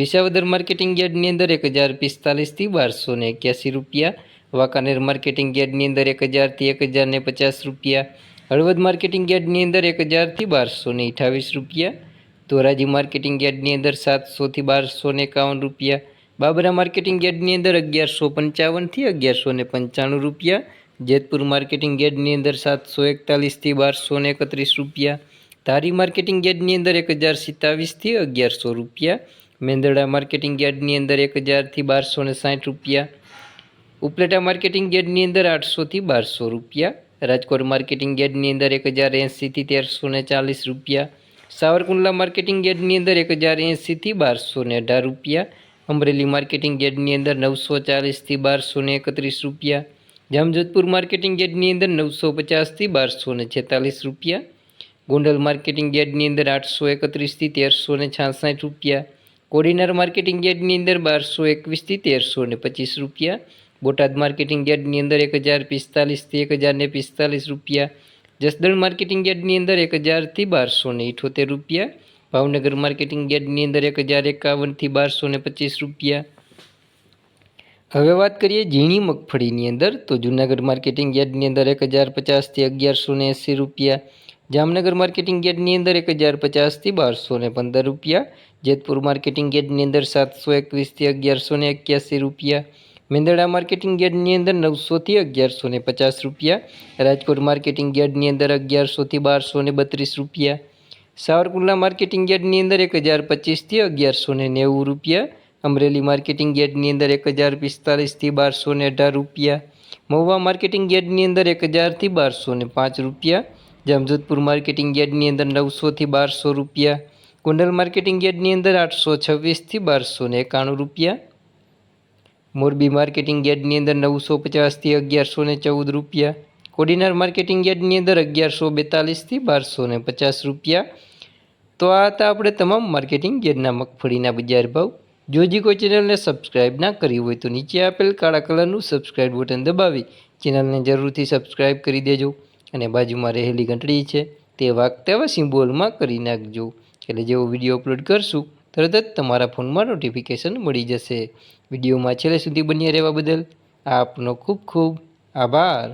Visavadar marketing યાર્ડની અંદર એક હજાર પિસ્તાલીસથી બારસો ને એક્યાસી રૂપિયા વાંકાનેર માર્કેટિંગ યાર્ડની અંદર એક હજારથી એક હજાર ને પચાસ રૂપિયા હળવદ માર્કેટિંગ યાર્ડની અંદર એક હજારથી બારસો ને અઠાવીસ રૂપિયા ધોરાજી માર્કેટિંગ યાર્ડની અંદર સાતસોથી બારસો ને એકાવન રૂપિયા બાબરા માર્કેટિંગ યાર્ડની અંદર અગિયારસો પંચાવનથી અગિયારસો ને પંચાણું રૂપિયા જેતપુર માર્કેટિંગ યાર્ડની અંદર સાતસો એકતાલીસથી બારસો ને એકત્રીસ રૂપિયા ધારી માર્કેટિંગ યાર્ડની અંદર એક હજાર સિત્તાવીસથી અગિયારસો રૂપિયા મેંદરડા માર્કેટિંગ યાર્ડની અંદર એક હજારથી બારસો ને સાઠ રૂપિયા. ઉપલેટા માર્કેટિંગ યાર્ડની અંદર આઠસોથી બારસો રૂપિયા. રાજકોટ માર્કેટિંગ યાર્ડની અંદર એક હજાર એંસીથી તેરસો ને ચાલીસ રૂપિયા. સાવરકુંડલા માર્કેટિંગ યાર્ડની અંદર એક હજાર એંસીથી બારસો ને અઢાર રૂપિયા. અમરેલી માર્કેટિંગ યાર્ડની અંદર નવસો ચાલીસથી બારસો ને એકત્રીસ રૂપિયા. જામજોધપુર માર્કેટિંગ યાર્ડની અંદર નવસો પચાસથી બારસો ને છેતાલીસ રૂપિયા. ગોંડલ માર્કેટિંગ યાર્ડની અંદર આઠસો એકત્રીસથી તેરસો ને છાસઠ રૂપિયા. કોડીનાર માર્કેટિંગ યાર્ડની અંદર બારસો એકવીસથી તેરસો ને પચીસ રૂપિયા. બોટાદ માર્કેટિંગ યાર્ડની અંદર એક હજાર પિસ્તાલીસથી એક હજાર ને પિસ્તાલીસ રૂપિયા. જસદણ માર્કેટિંગ યાર્ડની અંદર એક હજારથી બારસો ને ઇઠોતેર રૂપિયા. ભાવનગર માર્કેટિંગ યાર્ડની અંદર એક હજાર એકાવનથી બારસો ને પચીસ રૂપિયા. હવે વાત કરીએ ઝીણી મગફળીની અંદર. તો જૂનાગઢ માર્કેટિંગ યાર્ડની અંદર એક હજાર પચાસથી અગિયારસો ને એંસી રૂપિયા. જામનગર માર્કેટિંગ યાર્ડની અંદર એક હજાર પચાસથી બારસો ને પંદર રૂપિયા, જેતપુર માર્કેટિંગ યાર્ડની અંદર સાતસો એકવીસથી અગિયારસો ને એક્યાસી રૂપિયા મેંદરડા માર્કેટિંગ યાર્ડની અંદર નવસોથી અગિયારસો ને પચાસ રૂપિયા, રાજકોટ માર્કેટિંગ યાર્ડની અંદર અગિયારસોથી બારસો ને બત્રીસ રૂપિયા, સાવરકુંડલા માર્કેટિંગ યાર્ડની અંદર એક હજાર પચીસથી અગિયારસો ને નેવું રૂપિયા, અમરેલી માર્કેટિંગ યાર્ડની અંદર એક હજાર પિસ્તાલીસથી બારસો ને અઢાર રૂપિયા, મહુવા માર્કેટિંગ યાર્ડની અંદર એક હજારથી બારસો ને પાંચ રૂપિયા જામજોધપુર માર્કેટિંગ યાર્ડની અંદર નવસોથી બારસો રૂપિયા કુંડલ માર્કેટિંગ યાર્ડની અંદર આઠસો છવ્વીસથી બારસો ને એકાણું રૂપિયા, મોરબી માર્કેટિંગ યાર્ડની અંદર નવસો પચાસથી અગિયારસો ને ચૌદ રૂપિયા, કોડીનાર માર્કેટિંગ યાર્ડની અંદર અગિયારસો બેતાલીસથી બારસો ને પચાસ રૂપિયા. તો આ હતા આપણે તમામ માર્કેટિંગ યાર્ડના મગફળીના બજાર ભાવ. જો કોઈ ચેનલને સબસ્ક્રાઇબ ના કરી હોય તો નીચે આપેલ કાળા કલરનું સબસ્ક્રાઇબ બટન દબાવી, ચેનલને જરૂરથી સબસ્ક્રાઇબ કરી દેજો. અને બાજુમાં રહેલી ઘંટડી છે તે વાગતા એવા સિમ્બોલમાં કરી નાખજો. એટલે જેવો વીડિયો અપલોડ કરશું, તરત જ તમારા ફોનમાં નોટિફિકેશન મળી જશે. વિડીયોમાં છેલ્લે સુધી બન્યા રહેવા બદલ આપનો ખૂબ ખૂબ આભાર.